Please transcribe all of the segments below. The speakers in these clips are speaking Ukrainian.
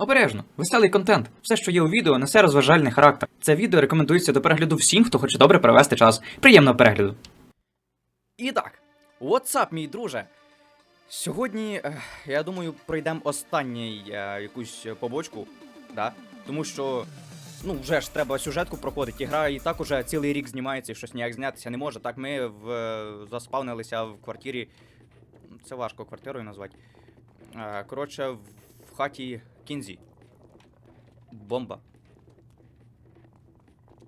Обережно, веселий контент. Все, що є у відео, несе розважальний характер. Це відео рекомендується до перегляду всім, хто хоче добре провести час. Приємного перегляду. І так, what's мій друже? Сьогодні, е, я думаю, пройдемо останній е, якусь побочку, да? тому що. Ну, вже ж треба сюжетку проходити. Гра і так уже цілий рік знімається і щось ніяк знятися не може. Так ми в, е, заспавнилися в квартирі. Це важко квартирою назвати. Е, Коротше, в хаті Кінзі. Бомба.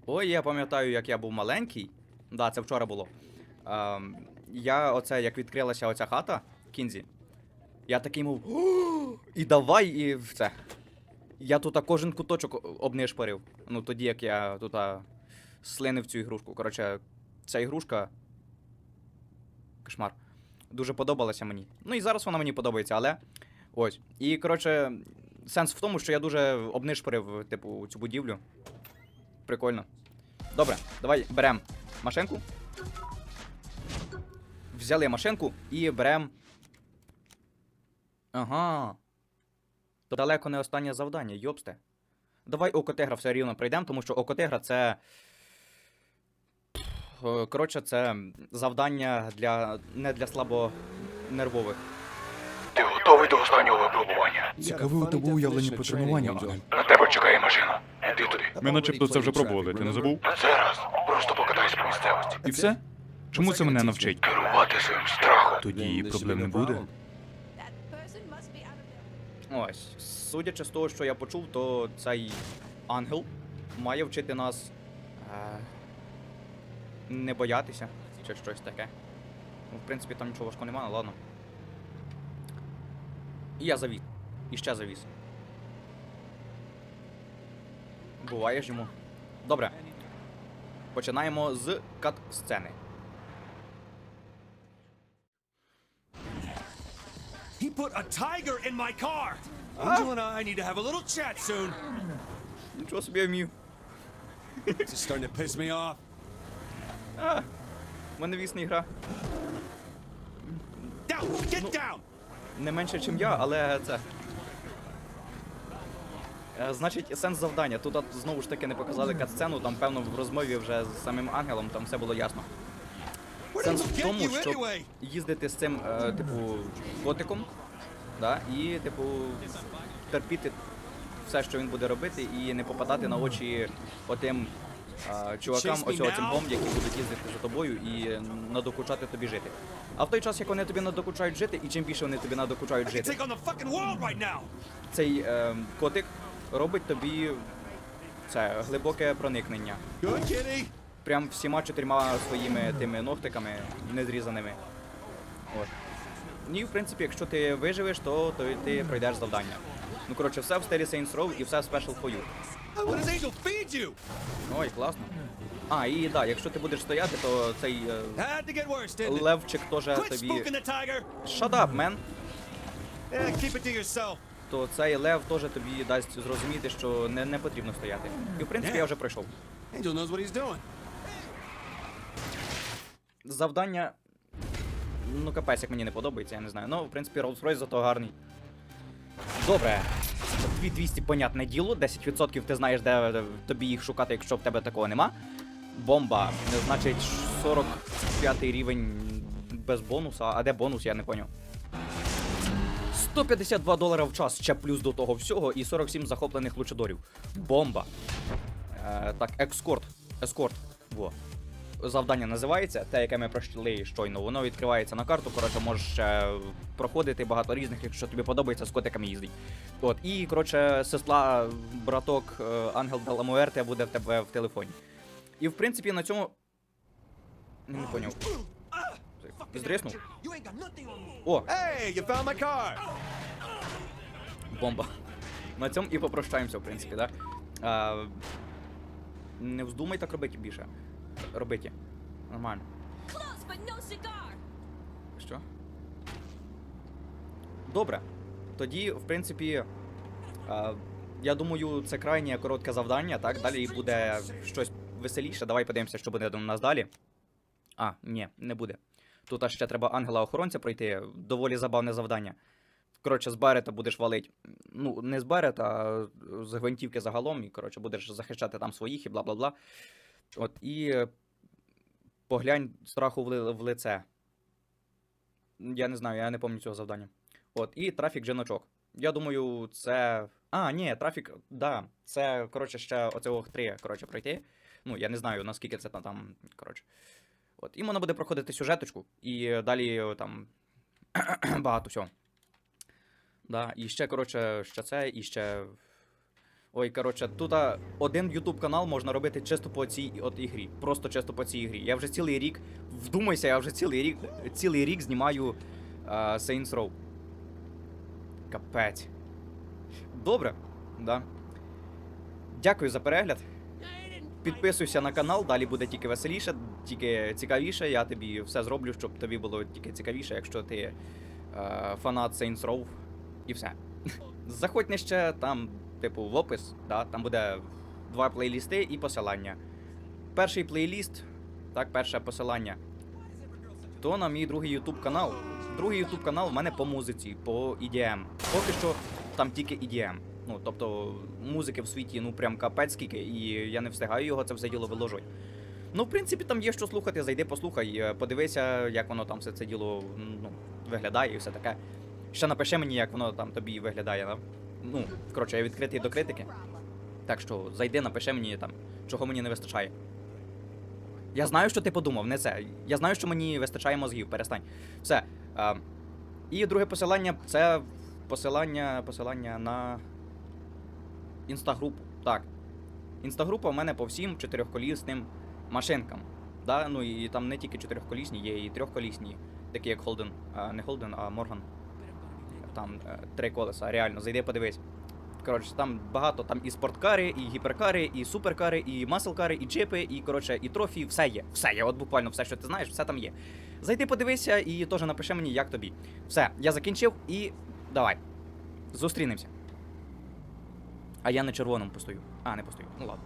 Ой, я пам'ятаю, як я був маленький. Да, це вчора було. Ем, я оце, як відкрилася оця хата Кінзі, я такий мов. І давай, і все. Я тут кожен куточок обнишпарив. Ну, тоді як я тут слинив цю ігрушку. Коротше, ця ігрушка. Кошмар. Дуже подобалася мені. Ну і зараз вона мені подобається, але. Ось. І, коротше, сенс в тому, що я дуже обнишпарив, типу, цю будівлю. Прикольно. Добре, давай беремо машинку. Взяли машинку і беремо. Ага. То далеко не останнє завдання, йобсте. Давай окотегра все рівно пройдемо, тому що окотегра це. Е, Коротше, це завдання для. не для слабонервових. До останнього випробування? Цікаве у тебе уявлення про тренування, Ангел. На тебе чекає машина. Іди туди. Ми начебто це вже пробували, ти не забув? На цей раз просто покатайся по місцевості. І все? Чому це мене навчить? Керувати своїм страхом. Тоді проблем не буде. Ось. Судячи з того, що я почув, то цей ангел має вчити нас. Е, не боятися чи щось таке. Ну, в принципі, там нічого важкого немає, ладно. І я завіз. І ще завіз. Буває ж йому. Добре. Починаємо з кат-сцени. He put a tiger in my car. Angel and I need to have a little chat soon. Нічого собі я вмів. This is starting to piss me off. А, в мене вісна гра. Down, get down. Не менше, ніж я, але це. Е, Значить, сенс завдання. Тут от, знову ж таки не показали катсцену, там, певно, в розмові вже з самим ангелом там все було ясно. Сенс в тому, щоб їздити з цим, е, типу, котиком, да, і, типу, терпіти все, що він буде робити, і не попадати на очі отим е, чувакам, ось цим бомб, які будуть їздити за тобою і надокучати тобі жити. А в той час, як вони тобі надокучають жити, і чим більше вони тобі надокучають жити, right цей е, котик робить тобі це глибоке проникнення. Прям всіма чотирма своїми тими ногтиками незрізаними. От. Ну І в принципі, якщо ти виживеш, то, то ти пройдеш завдання. Ну коротше, все в стилі Saints Row і все в Special for you. Ой, класно. А, і да, якщо ти будеш стояти, то цей е, левчик теж тобі. Shut up, man! Keep it to yourself. То цей лев теж тобі дасть зрозуміти, що не, не потрібно стояти. І в принципі я вже пройшов. Завдання. Ну, капець, як мені не подобається, я не знаю. Ну, в принципі, Rolls-Royce зато гарний. Добре. 2200, понятне діло, 10% ти знаєш, де тобі їх шукати, якщо в тебе такого нема. Бомба. Значить, 45 рівень без бонуса. А де бонус, я не поняв. 152 долара в час, ще плюс до того всього, і 47 захоплених лучидорів. Бомба. Е, так, екскорт. Ескорт. Во завдання називається, те, яке ми пройшли щойно, воно відкривається на карту. Коротше, можеш ще проходити багато різних, якщо тобі подобається з котиками їздить. От, і коротше, сестра, браток, е, Ангел Даламуерте буде в тебе в телефоні. І в принципі на цьому. Не поняв. Здриснув? О, Hey, you found my car. бомба. На цьому і попрощаємося, в принципі, так? А, не вздумай так робити більше. Робити. Нормально. Що? Добре. Тоді, в принципі, е, я думаю, це крайнє коротке завдання, так? Далі буде щось веселіше. Давай подивимося, що буде у нас далі. А, ні, не буде. Тут аж ще треба ангела-охоронця пройти. Доволі забавне завдання. коротше, з Барета будеш валить. Ну, не з Барета, а з гвинтівки загалом, і, коротше, будеш захищати там своїх і бла бла бла. От, і поглянь страху в, лице. Я не знаю, я не пам'ятаю цього завдання. От, і трафік жіночок. Я думаю, це. А, ні, трафік, да. Це, коротше, ще оцього три, коротше, пройти. Ну, я не знаю, наскільки це там- коротше. От, і можна буде проходити сюжеточку, і далі там багато всього. Да, і ще, коротше, ще це, і ще. Ой, коротше, тут один YouTube канал можна робити чисто по цій от ігрі. Просто чисто по цій ігрі. Я вже цілий рік. Вдумайся, я вже цілий рік, цілий рік знімаю а, Saints Row. Капець. Добре, да. Дякую за перегляд. Підписуйся на канал, далі буде тільки веселіше, тільки цікавіше. Я тобі все зроблю, щоб тобі було тільки цікавіше, якщо ти е, фанат Saints Row і все. Заходь нижче, там, типу, в опис, да, там буде два плейлісти і посилання. Перший плейліст, так, перше посилання. То на мій другий YouTube канал. Другий YouTube канал в мене по музиці, по EDM. Поки що там тільки EDM. Ну, тобто, музики в світі, ну прям капець скільки, і я не встигаю його це все діло виложувати. Ну, в принципі, там є що слухати, зайди, послухай, е, подивися, як воно там все це діло ну, виглядає і все таке. Ще напиши мені, як воно там тобі виглядає, да? Ну, коротше, я відкритий до критики. Так що зайди, напиши мені там, чого мені не вистачає. Я знаю, що ти подумав, не це. Я знаю, що мені вистачає мозгів, перестань. Все. А, і друге посилання це посилання, посилання на інстагрупу. Так. Інстагрупа в мене по всім чотирьохколісним машинкам. Да? Ну і там не тільки чотирьохколісні, є і трьохколісні, такі як Холден. А, не Холден, а Морган. Там е, три колеса, реально, зайди подивись. Коротше, там багато, там і спорткари, і гіперкари, і суперкари, і маселкари, і джипи, і коротше, і трофі, все є. Все є, от буквально все, що ти знаєш, все там є. Зайди, подивися і теж напиши мені, як тобі. Все, я закінчив і давай. Зустрінемося. А я на червоному постою. А, не постою. Ну ладно.